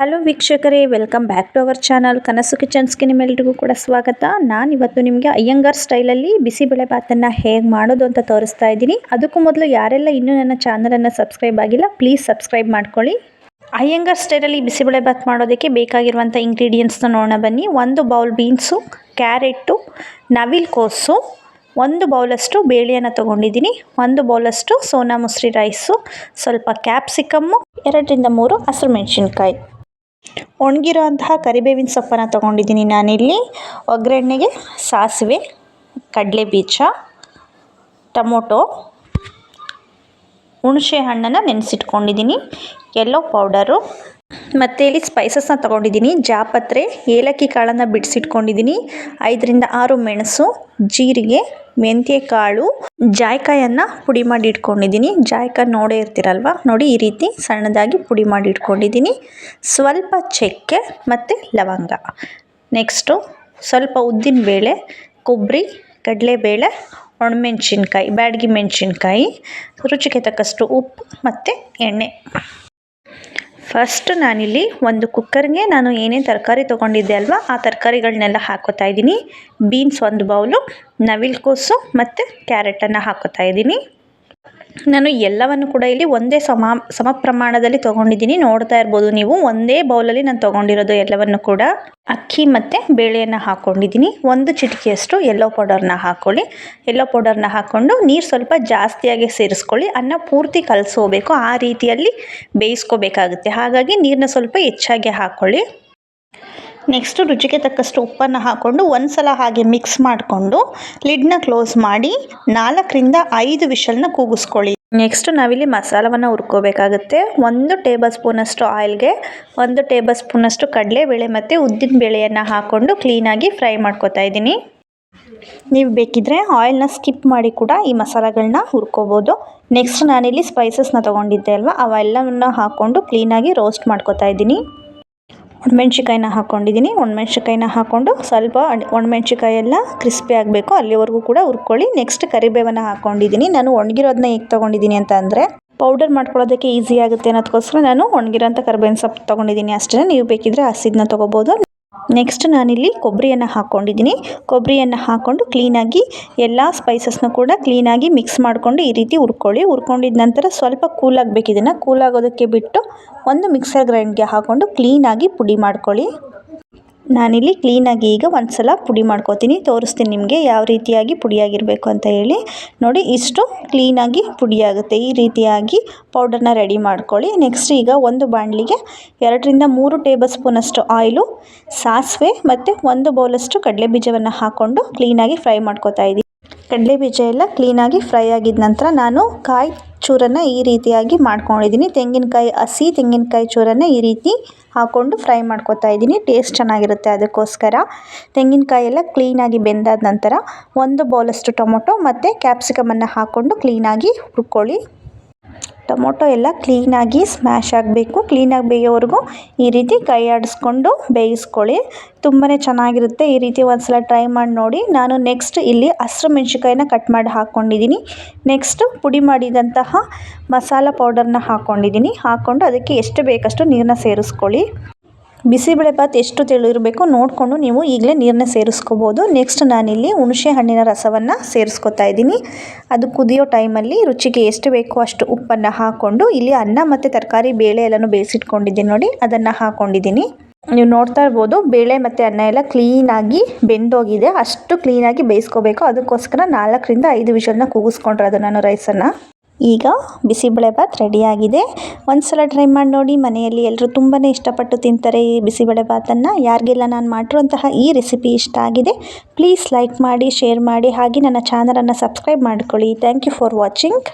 Hello ವೀಕ್ಷಕರೇ, welcome back to our channel. Kanasu ಕಿಚನ್ಸ್ಗೆ ನಿಮ್ಮೆಲ್ರಿಗೂ ಕೂಡ ಸ್ವಾಗತ. ನಾನು ಇವತ್ತು ನಿಮಗೆ ಅಯ್ಯಂಗಾರ್ ಸ್ಟೈಲಲ್ಲಿ ಬಿಸಿಬೇಳೆ ಭಾತನ್ನು ಹೇಗೆ ಮಾಡೋದು ಅಂತ ತೋರಿಸ್ತಾ ಇದ್ದೀನಿ. ಅದಕ್ಕೂ ಮೊದಲು ಯಾರೆಲ್ಲ ಇನ್ನೂ ನನ್ನ ಚಾನಲನ್ನು ಸಬ್ಸ್ಕ್ರೈಬ್ ಆಗಿಲ್ಲ, ಪ್ಲೀಸ್ ಸಬ್ಸ್ಕ್ರೈಬ್ ಮಾಡ್ಕೊಳ್ಳಿ. ಅಯ್ಯಂಗಾರ್ ಸ್ಟೈಲಲ್ಲಿ ಬಿಸಿಬೇಳೆ ಭಾತ್ ಮಾಡೋದಕ್ಕೆ ಬೇಕಾಗಿರುವಂಥ ಇಂಗ್ರೀಡಿಯೆಂಟ್ಸ್ನ ನೋಡೋಣ ಬನ್ನಿ. ಒಂದು ಬೌಲ್ ಬೀನ್ಸು, ಕ್ಯಾರೆಟು, ನವಿಲ್ ಕೋಸು, ಒಂದು ಬೌಲಷ್ಟು ಬೇಳೆಯನ್ನು ತೊಗೊಂಡಿದ್ದೀನಿ. ಒಂದು ಬೌಲಷ್ಟು ಸೋನಾ ಮುಸ್ರಿ ರೈಸು, ಸ್ವಲ್ಪ ಕ್ಯಾಪ್ಸಿಕಮ್ಮು, ಎರಡರಿಂದ ಮೂರು ಹಸಿರು ಮೆಣಸಿನ್ಕಾಯಿ. ಒಣಗಿರೋ ಅಂತಹ ಕರಿಬೇವಿನ ಸೊಪ್ಪನ್ನು ತೊಗೊಂಡಿದ್ದೀನಿ ನಾನಿಲ್ಲಿ. ಒಗ್ಗರಣೆಗೆ ಸಾಸಿವೆ ಕಡಲೆ ಬೀಜ ಟೊಮೊಟೊ, ಹುಣಸೆ ಹಣ್ಣನ್ನು ನೆನೆಸಿಟ್ಕೊಂಡಿದ್ದೀನಿ. ಎಲ್ಲೋ ಪೌಡರು ಮತ್ತು ಇಲ್ಲಿ ಸ್ಪೈಸಸ್ನ ತೊಗೊಂಡಿದ್ದೀನಿ. ಜಾಪತ್ರೆ, ಏಲಕ್ಕಿ ಕಾಳನ್ನು ಬಿಡಿಸಿಟ್ಕೊಂಡಿದ್ದೀನಿ. ಐದರಿಂದ ಆರು ಮೆಣಸು, ಜೀರಿಗೆ ಮೆಂತ್ಯ ಕಾಳು ಜಾಯ್ಕಾಯನ್ನು ಪುಡಿ ಮಾಡಿ ಇಟ್ಕೊಂಡಿದ್ದೀನಿ. ಜಾಯ್ಕಾಯಿ ನೋಡೇ ಇರ್ತೀರಲ್ವ? ನೋಡಿ ಈ ರೀತಿ ಸಣ್ಣದಾಗಿ ಪುಡಿ ಮಾಡಿ ಇಟ್ಕೊಂಡಿದ್ದೀನಿ. ಸ್ವಲ್ಪ ಚಕ್ಕೆ ಮತ್ತು ಲವಂಗ. ನೆಕ್ಸ್ಟು ಸ್ವಲ್ಪ ಉದ್ದಿನ ಬೇಳೆ, ಕೊಬ್ಬರಿ, ಕಡಲೆಬೇಳೆ, ಒಣಮೆಣ್ಸಿನ್ಕಾಯಿ, ಬ್ಯಾಡಗಿ ಮೆಣಸಿನ್ಕಾಯಿ, ರುಚಿಗೆ ತಕ್ಕಷ್ಟು ಉಪ್ಪು ಮತ್ತು ಎಣ್ಣೆ. ಫಸ್ಟ್ ನಾನಿಲ್ಲಿ ಒಂದು ಕುಕ್ಕರ್ಗೆ ನಾನು ಏನೇನು ತರಕಾರಿ ತೊಗೊಂಡಿದ್ದೆ ಅಲ್ವಾ, ಆ ತರಕಾರಿಗಳನ್ನೆಲ್ಲ ಹಾಕೋತಾ ಇದ್ದೀನಿ. ಬೀನ್ಸ್ ಒಂದು ಬೌಲು ನವಿಲುಕೋಸು ಮತ್ತು ಕ್ಯಾರೆಟನ್ನು ಹಾಕೋತಾ ಇದ್ದೀನಿ. ನಾನು ಎಲ್ಲವನ್ನು ಕೂಡ ಇಲ್ಲಿ ಒಂದೇ ಸಮ ಸಮ ಪ್ರಮಾಣದಲ್ಲಿ ತೊಗೊಂಡಿದ್ದೀನಿ. ನೋಡ್ತಾ ಇರ್ಬೋದು ನೀವು. ಒಂದೇ ಬೌಲಲ್ಲಿ ನಾನು ತೊಗೊಂಡಿರೋದು ಎಲ್ಲವನ್ನು ಕೂಡ. ಅಕ್ಕಿ ಮತ್ತು ಬೇಳೆಯನ್ನು ಹಾಕ್ಕೊಂಡಿದ್ದೀನಿ ಒಂದು ಚಿಟಿಕೆಯಷ್ಟು ಎಲ್ಲೋ ಪೌಡರ್ನ ಹಾಕ್ಕೊಳ್ಳಿ ಎಲ್ಲೋ ಪೌಡರ್ನ ಹಾಕ್ಕೊಂಡು ನೀರು ಸ್ವಲ್ಪ ಜಾಸ್ತಿಯಾಗಿ ಸೇರಿಸ್ಕೊಳ್ಳಿ. ಅನ್ನ ಪೂರ್ತಿ ಕಲಸೋಬೇಕು. ಆ ರೀತಿಯಲ್ಲಿ ಬೇಯಿಸ್ಕೋಬೇಕಾಗುತ್ತೆ. ಹಾಗಾಗಿ ನೀರನ್ನ ಸ್ವಲ್ಪ ಹೆಚ್ಚಾಗಿ ಹಾಕ್ಕೊಳ್ಳಿ ನೆಕ್ಸ್ಟು ರುಚಿಗೆ ತಕ್ಕಷ್ಟು ಉಪ್ಪನ್ನು ಹಾಕ್ಕೊಂಡು ಒಂದು ಸಲ ಹಾಗೆ ಮಿಕ್ಸ್ ಮಾಡಿಕೊಂಡು ಲಿಡ್ನ ಕ್ಲೋಸ್ ಮಾಡಿ ನಾಲ್ಕರಿಂದ ಐದು ವಿಷಲ್ನ ಕೂಗಿಸ್ಕೊಳ್ಳಿ. ನೆಕ್ಸ್ಟ್ ನಾವಿಲ್ಲಿ ಮಸಾಲವನ್ನು ಹುರ್ಕೋಬೇಕಾಗುತ್ತೆ. ಒಂದು ಟೇಬಲ್ ಸ್ಪೂನಷ್ಟು ಆಯಿಲ್ಗೆ ಒಂದು ಟೇಬಲ್ ಸ್ಪೂನಷ್ಟು ಕಡಲೆಬೇಳೆ ಮತ್ತು ಉದ್ದಿನ ಬೇಳೆಯನ್ನು ಹಾಕ್ಕೊಂಡು ಕ್ಲೀನಾಗಿ ಫ್ರೈ ಮಾಡ್ಕೊತಾ ಇದ್ದೀನಿ. ನೀವು ಬೇಕಿದ್ರೆ ಆಯಿಲ್ನ ಸ್ಕಿಪ್ ಮಾಡಿ ಕೂಡ ಈ ಮಸಾಲೆಗಳನ್ನ ಹುರ್ಕೋಬೋದು. ನೆಕ್ಸ್ಟ್ ನಾನಿಲ್ಲಿ ಸ್ಪೈಸಸ್ನ ತೊಗೊಂಡಿದ್ದೆ ಅಲ್ವಾ ಅವೆಲ್ಲವನ್ನು ಹಾಕ್ಕೊಂಡು ಕ್ಲೀನಾಗಿ ರೋಸ್ಟ್ ಮಾಡ್ಕೋತಾ ಇದ್ದೀನಿ. ಒಣಮೆಣ್ಸಿಕಾಯಿನ ಹಾಕ್ಕೊಂಡಿದ್ದೀನಿ ಒಣಮೆಣ್ಸಿಕಾಯಿನ ಹಾಕ್ಕೊಂಡು ಸ್ವಲ್ಪ ಒಣಮೆಣ್ಸಿಕಾಯೆಲ್ಲ ಕ್ರಿಸ್ಪಿ ಆಗಬೇಕು. ಅಲ್ಲಿವರೆಗೂ ಕೂಡ ಹುರ್ಕೊಳ್ಳಿ. ನೆಕ್ಸ್ಟ್ ಕರಿಬೇವನ್ನು ಹಾಕ್ಕೊಂಡಿದ್ದೀನಿ ನಾನು ಒಣಗಿರೋದನ್ನ ಹೇಗೆ ತೊಗೊಂಡಿದ್ದೀನಿ ಅಂತ ಅಂದರೆ ಪೌಡರ್ ಮಾಡ್ಕೊಳ್ಳೋದಕ್ಕೆ ಈಸಿ ಆಗುತ್ತೆ ಅನ್ನೋದಕ್ಕೋಸ್ಕರ ನಾನು ಒಣಗಿರೋಂಥ ಕರಿಬೇವಿನ ಸೊಪ್ಪು ತೊಗೊಂಡಿದ್ದೀನಿ ಅಷ್ಟೇ. ನೀವು ಬೇಕಿದ್ದರೆ ಹಸಿದನ್ನ ತೊಗೋಬೋದು. ನೆಕ್ಸ್ಟ್ ನಾನಿಲ್ಲಿ ಕೊಬ್ಬರಿಯನ್ನು ಹಾಕ್ಕೊಂಡಿದ್ದೀನಿ ಕೊಬ್ಬರಿಯನ್ನು ಹಾಕ್ಕೊಂಡು ಕ್ಲೀನಾಗಿ ಎಲ್ಲ ಸ್ಪೈಸಸ್ನ ಕೂಡ ಕ್ಲೀನಾಗಿ ಮಿಕ್ಸ್ ಮಾಡಿಕೊಂಡು ಈ ರೀತಿ ಹುರ್ಕೊಳ್ಳಿ. ಹುರ್ಕೊಂಡಿದ ನಂತರ ಸ್ವಲ್ಪ ಕೂಲಾಗಬೇಕು ಇದನ್ನು. ಕೂಲಾಗೋದಕ್ಕೆ ಬಿಟ್ಟು ಒಂದು ಮಿಕ್ಸರ್ ಗ್ರೈಂಡ್ಗೆ ಹಾಕ್ಕೊಂಡು ಕ್ಲೀನಾಗಿ ಪುಡಿ ಮಾಡ್ಕೊಳ್ಳಿ. ನಾನಿಲ್ಲಿ ಕ್ಲೀನಾಗಿ ಈಗ ಒಂದು ಸಲ ಪುಡಿ ಮಾಡ್ಕೋತೀನಿ. ತೋರಿಸ್ತೀನಿ ನಿಮಗೆ ಯಾವ ರೀತಿಯಾಗಿ ಪುಡಿಯಾಗಿರಬೇಕು ಅಂತ ಹೇಳಿ. ನೋಡಿ, ಇಷ್ಟು ಕ್ಲೀನಾಗಿ ಪುಡಿಯಾಗುತ್ತೆ. ಈ ರೀತಿಯಾಗಿ ಪೌಡರ್ನ ರೆಡಿ ಮಾಡ್ಕೊಳ್ಳಿ. ನೆಕ್ಸ್ಟ್ ಈಗ ಒಂದು ಬಾಣಲಿಗೆ ಎರಡರಿಂದ ಮೂರು ಟೇಬಲ್ ಸ್ಪೂನಷ್ಟು ಆಯಿಲು ಸಾಸಿವೆ ಮತ್ತು ಒಂದು ಬೌಲಷ್ಟು ಕಡಲೆ ಬೀಜವನ್ನು ಹಾಕ್ಕೊಂಡು ಕ್ಲೀನಾಗಿ ಫ್ರೈ ಮಾಡ್ಕೋತಾ ಇದ್ದೀನಿ ಕಡಲೆ ಬೀಜ ಎಲ್ಲ ಕ್ಲೀನಾಗಿ ಫ್ರೈ ಆಗಿದ ನಂತರ ನಾನು ಕಾಯಿ ಚೂರನ್ನು ಈ ರೀತಿಯಾಗಿ ಮಾಡ್ಕೊಂಡಿದ್ದೀನಿ. ತೆಂಗಿನಕಾಯಿ ಹಸಿ, ತೆಂಗಿನಕಾಯಿ ಚೂರನ್ನು ಈ ರೀತಿ ಹಾಕ್ಕೊಂಡು ಫ್ರೈ ಮಾಡ್ಕೊತಾ ಇದ್ದೀನಿ. ಟೇಸ್ಟ್ ಚೆನ್ನಾಗಿರುತ್ತೆ ಅದಕ್ಕೋಸ್ಕರ. ತೆಂಗಿನಕಾಯಿ ಎಲ್ಲ ಕ್ಲೀನಾಗಿ ಬೆಂದಾದ ನಂತರ ಒಂದು ಬೌಲಷ್ಟು ಟೊಮೊಟೊ ಮತ್ತು ಕ್ಯಾಪ್ಸಿಕಮನ್ನು ಹಾಕ್ಕೊಂಡು ಕ್ಲೀನಾಗಿ ಹುರ್ಕೊಳ್ಳಿ. ಟೊಮೊಟೊ ಎಲ್ಲ ಕ್ಲೀನಾಗಿ ಸ್ಮ್ಯಾಶ್ ಆಗಬೇಕು. ಕ್ಲೀನಾಗಿ ಬೇಯೋವರೆಗೂ ಈ ರೀತಿ ಕೈ ಆಡಿಸ್ಕೊಂಡು ಬೇಯಿಸ್ಕೊಳ್ಳಿ. ತುಂಬಾ ಚೆನ್ನಾಗಿರುತ್ತೆ ಈ ರೀತಿ ಒಂದು ಸಲ ಟ್ರೈ ಮಾಡಿ ನೋಡಿ. ನಾನು ನೆಕ್ಸ್ಟ್ ಇಲ್ಲಿ ಹಸಿರು ಮೆಣ್ಸಿನ್ಕಾಯಿನ ಕಟ್ ಮಾಡಿ ಹಾಕ್ಕೊಂಡಿದ್ದೀನಿ ನೆಕ್ಸ್ಟು ಪುಡಿ ಮಾಡಿದಂತಹ ಮಸಾಲ ಪೌಡರ್ನ ಹಾಕ್ಕೊಂಡಿದ್ದೀನಿ ಹಾಕ್ಕೊಂಡು ಅದಕ್ಕೆ ಎಷ್ಟು ಬೇಕಷ್ಟು ನೀರನ್ನ ಸೇರಿಸ್ಕೊಳ್ಳಿ. ಬಿಸಿಬೇಳೆಭಾತ್ ಎಷ್ಟು ತೆಳು ಇರಬೇಕು ನೋಡಿಕೊಂಡು ನೀವು ಈಗಲೇ ನೀರನ್ನ ಸೇರಿಸ್ಕೋಬೋದು. ನೆಕ್ಸ್ಟ್ ನಾನಿಲ್ಲಿ ಹುಣಸೆ ಹಣ್ಣಿನ ರಸವನ್ನು ಸೇರಿಸ್ಕೊತಾ ಇದ್ದೀನಿ. ಅದು ಕುದಿಯೋ ಟೈಮಲ್ಲಿ ರುಚಿಗೆ ಎಷ್ಟು ಬೇಕೋ ಅಷ್ಟು ಉಪ್ಪನ್ನು ಹಾಕ್ಕೊಂಡು ಇಲ್ಲಿ ಅನ್ನ ಮತ್ತು ತರಕಾರಿ, ಬೇಳೆ ಎಲ್ಲನೂ ಬೇಯಿಸಿಟ್ಕೊಂಡಿದ್ದೀನಿ ನೋಡಿ, ಅದನ್ನು ಹಾಕ್ಕೊಂಡಿದ್ದೀನಿ ನೀವು ನೋಡ್ತಾ ಇರ್ಬೋದು, ಬೇಳೆ ಮತ್ತು ಅನ್ನ ಎಲ್ಲ ಕ್ಲೀನಾಗಿ ಬೆಂದೋಗಿದೆ. ಅಷ್ಟು ಕ್ಲೀನಾಗಿ ಬೇಯಿಸ್ಕೋಬೇಕು. ಅದಕ್ಕೋಸ್ಕರ ನಾಲ್ಕರಿಂದ ಐದು ವಿಷಲ್ನ ಕೂಗಿಸ್ಕೊಂಡ್ರೆ ಅದು ನಾನು ರೈಸನ್ನು ಈಗ ಬಿಸಿಬೇಳೆಭಾತ್ ರೆಡಿಯಾಗಿದೆ. ಒಂದು ಸಲ ಟ್ರೈ ಮಾಡಿ ನೋಡಿ, ಮನೆಯಲ್ಲಿ ಎಲ್ಲರೂ ತುಂಬಾ ಇಷ್ಟಪಟ್ಟು ತಿಂತಾರೆ ಈ ಬಿಸಿಬೇಳೆಬಾತನ್ನು ಯಾರಿಗೆಲ್ಲ ನಾನು ಮಾಡಿರುವಂತಹ ಈ ರೆಸಿಪಿ ಇಷ್ಟ ಆಗಿದೆ ಪ್ಲೀಸ್ ಲೈಕ್ ಮಾಡಿ ಶೇರ್ ಮಾಡಿ, ಹಾಗೆ ನನ್ನ ಚಾನಲನ್ನು ಸಬ್ಸ್ಕ್ರೈಬ್ ಮಾಡ್ಕೊಳ್ಳಿ. Thank you for watching